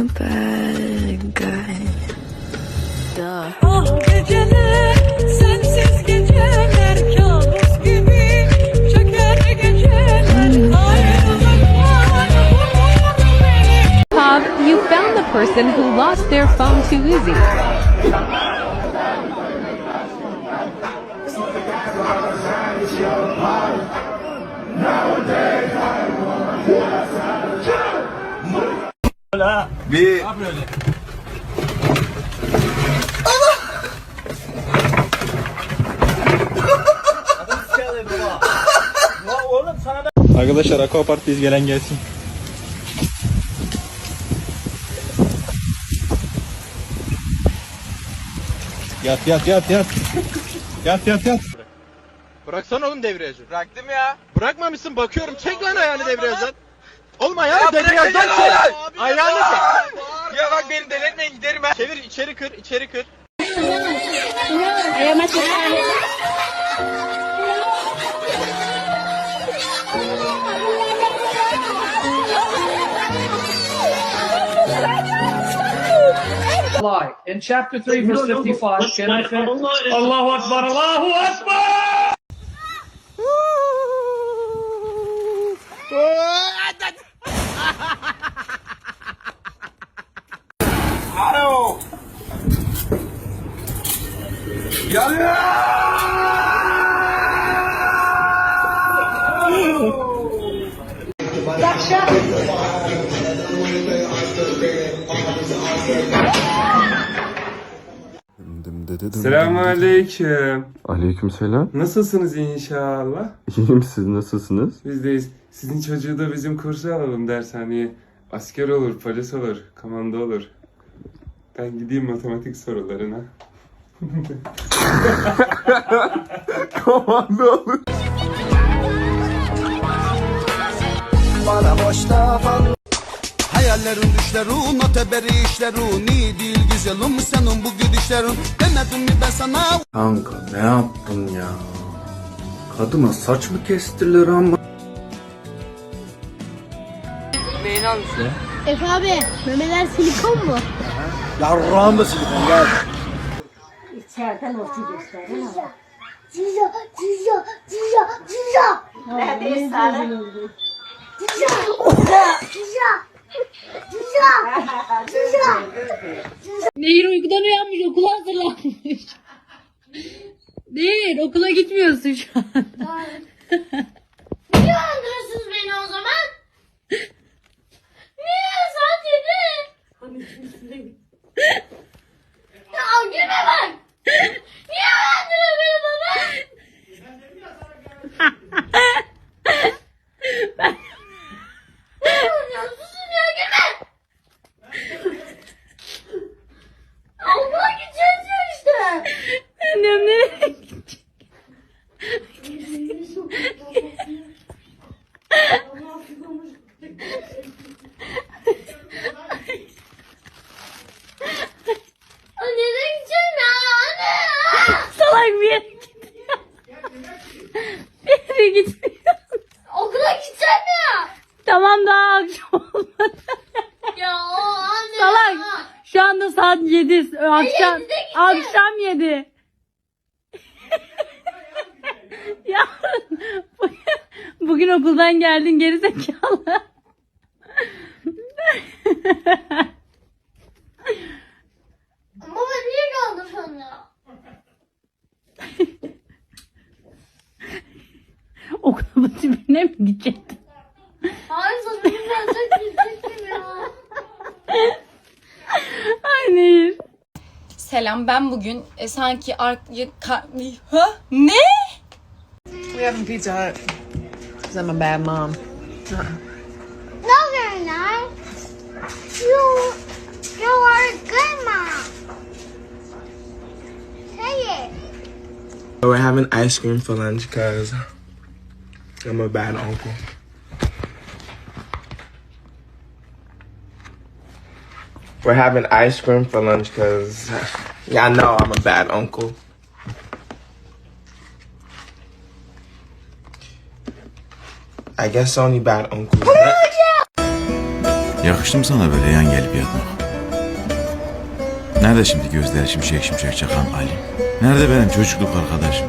a bad guy. Duh. Geceler sensiz geceler kabus gibi çöker geceler ayrılık var vur beni Bob, you found the person who lost their phone too easy. Bir Arkadaşlar Aquapark'tayız gelen gelsin. Yat yat yat yat. Yat yat yat. Bıraksana oğlum debriyajı. Bıraktım ya. Bırakmamışsın bakıyorum. Çek lan ayağını Oğlum ayağını debriyajdan çek. Ayağını çek. Ya bak beni delirtmeyin giderim ben. Çevir içeri kır içeri kır. lie. In chapter 3, verse 55, can I say, Allahu Akbar, Allahu Akbar! Selamünaleyküm. Aleykümselam. Nasılsınız inşallah? İyiyim siz nasılsınız? Bizdeyiz. Sizin çocuğu da bizim kursa alalım dershaneye. Asker olur, polis olur, komando olur. Ben gideyim matematik sorularına. Komando olur. Hayallerin düşlerin, öteberi işlerin iyi değil güzelim senin bu gülüşlerin Demedim mi ben sana? Kanka ne yaptın ya? Kadına saç mı kestiler ama? Efe abi memeler silikon mu? Yarrağım da silikon gel. Ciza ciza ciza ciza Neredeyiz sana? Ciza ciza ciza ciza Nehir uykudan uyanmış okula hazırlanmış. Nehir okula gitmiyorsun şu an. Niye öldürüyorsunuz beni o zaman? Niye saat yedi? ya gülme bak. Niye öldürüyor beni baba? Ne oluyor? Susun ya gülme. Okula gideceğiz ya işte. Annem nereye gidecek? Anne nereye gideceğim ya? Anne. Salak bir yere gidiyor. Bir yere gitmiyor. Okula gideceğim ya. Tamam daha akşam olmadı. Ya anne. Salak. Şu anda saat 7. Akşam, akşam 7. ya bugün, okuldan geldin geri zekalı. Baba niye kaldın sonra? Okulun dibine mi gidecektin? Ay Nehir. Selam ben bugün e, sanki ar ka- ha? ne? We having Pizza Hut. Because I'm a bad mom. No, you're not. You, you are a good mom. Say it. We're having ice cream for lunch because I'm a bad uncle. We're having ice cream for lunch because y'all know I'm a bad uncle. I guess only bad uncles. Yakıştı mı sana böyle yan gelip yatmak? Nerede şimdi gözleri şimşek şimşek çakan Ali? Nerede benim çocukluk arkadaşım?